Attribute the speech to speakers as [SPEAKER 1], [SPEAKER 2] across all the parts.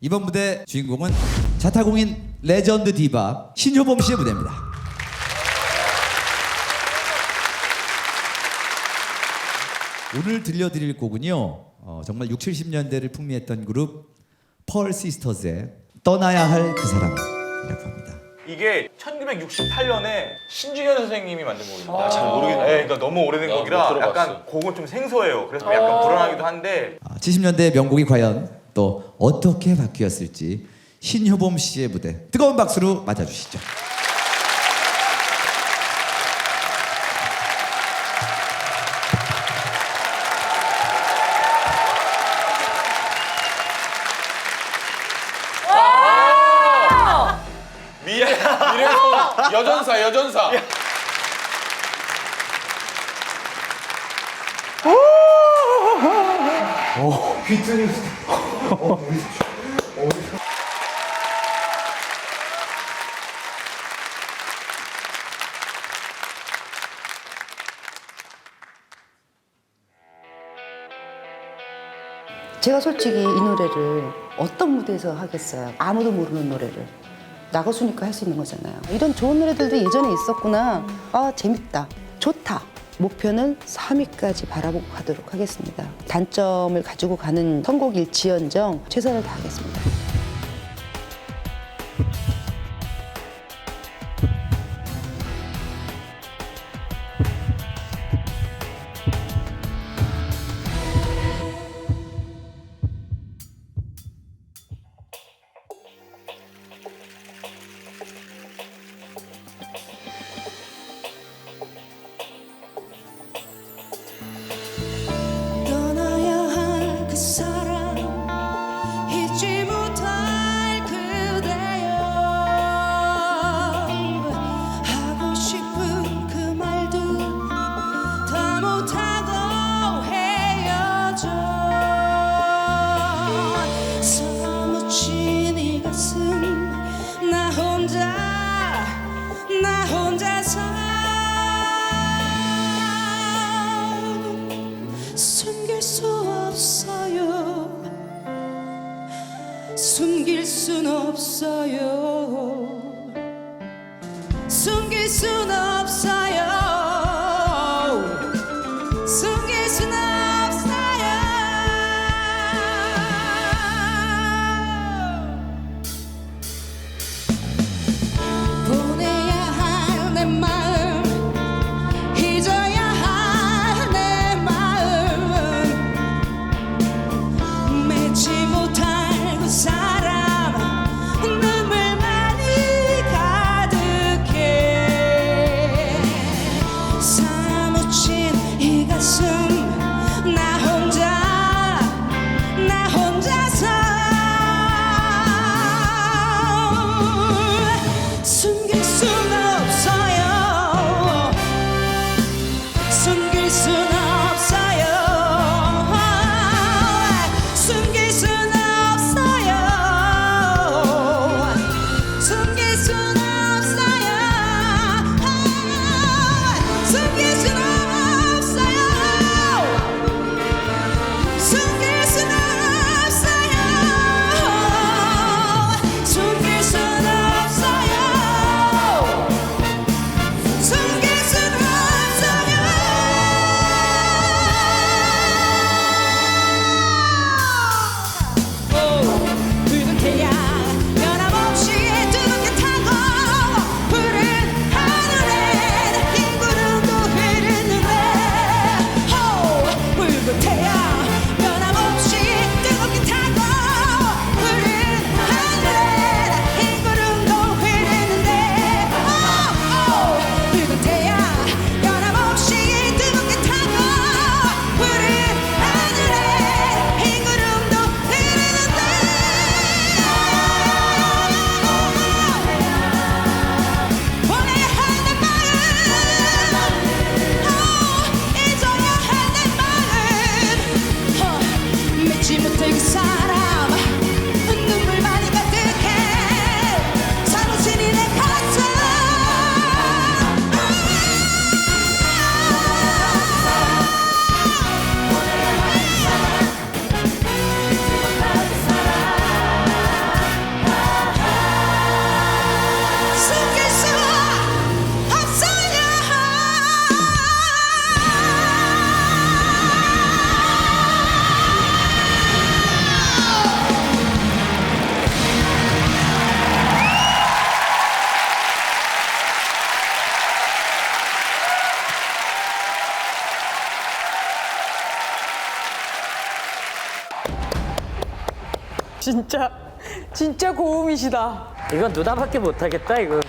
[SPEAKER 1] 이번 무대 주인공은 자타공인 레전드 디바 신효범 씨의 무대입니다. 오늘 들려드릴 곡은요. 어, 정말 6, 70년대를 풍미했던 그룹 펄 시스터즈의 떠나야 할 그 사람이라고 합니다.
[SPEAKER 2] 이게 1968년에 신중현 선생님이 만든 곡입니다.
[SPEAKER 3] 아, 잘 모르겠네요.
[SPEAKER 2] 네, 그러니까 너무 오래된
[SPEAKER 3] 나못
[SPEAKER 2] 곡이라
[SPEAKER 3] 들어봤어.
[SPEAKER 2] 약간 곡은 좀 생소해요. 그래서 약간 불안하기도 한데
[SPEAKER 1] 70년대 명곡이 과연 또 어떻게 바뀌었을지 신효범 씨의 무대 뜨거운 박수로 맞아주시죠.
[SPEAKER 3] 여전사 여전사
[SPEAKER 4] 제가 솔직히 이 노래를 어떤 무대에서 하겠어요. 아무도 모르는 노래를. 나가수니까 할 수 있는 거잖아요. 이런 좋은 노래들도 예전에 있었구나. 아, 재밌다. 좋다. 목표는 3위까지 바라보고 가도록 하겠습니다. 단점을 가지고 가는 선곡일지언정 최선을 다하겠습니다.
[SPEAKER 5] 없어요. 숨길 순없
[SPEAKER 6] 진짜 진짜 고음이시다.
[SPEAKER 7] 이건 누나밖에 못하겠다 이거.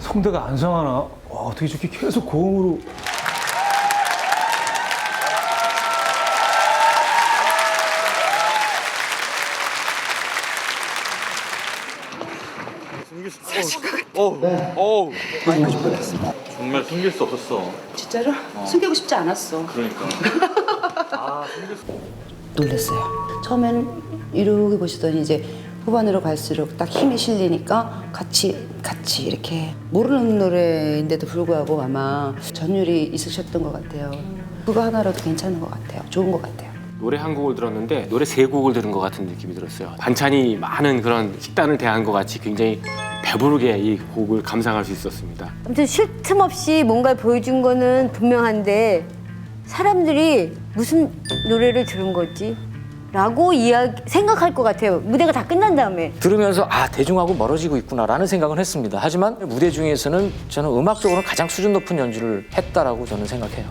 [SPEAKER 8] 성대가 안 상하나? 와, 어떻게 저렇게 계속 고음으로.
[SPEAKER 2] 정말 숨길 수 없었어.
[SPEAKER 4] 진짜로? 숨기고 싶지 않았어.
[SPEAKER 2] 그러니까.
[SPEAKER 4] 놀랐어요. 처음에는 이렇게 보시더니 이제 후반으로 갈수록 딱 힘이 실리니까 같이 같이 이렇게 모르는 노래인데도 불구하고 아마 전율이 있으셨던 것 같아요. 그거 하나라도 괜찮은 것 같아요. 좋은 것 같아요.
[SPEAKER 9] 노래 한 곡을 들었는데 노래 세 곡을 들은 것 같은 느낌이 들었어요. 반찬이 많은 그런 식단을 대한 것 같이 굉장히 배부르게 이 곡을 감상할 수 있었습니다.
[SPEAKER 10] 아무튼 쉴 틈 없이 뭔가를 보여준 거는 분명한데 사람들이 무슨 노래를 들은 거지? 라고 이야기 생각할 것 같아요. 무대가 다 끝난 다음에.
[SPEAKER 7] 들으면서 아 대중하고 멀어지고 있구나라는 생각은 했습니다. 하지만 무대 중에서는 저는 음악적으로 가장 수준 높은 연주를 했다라고 저는 생각해요.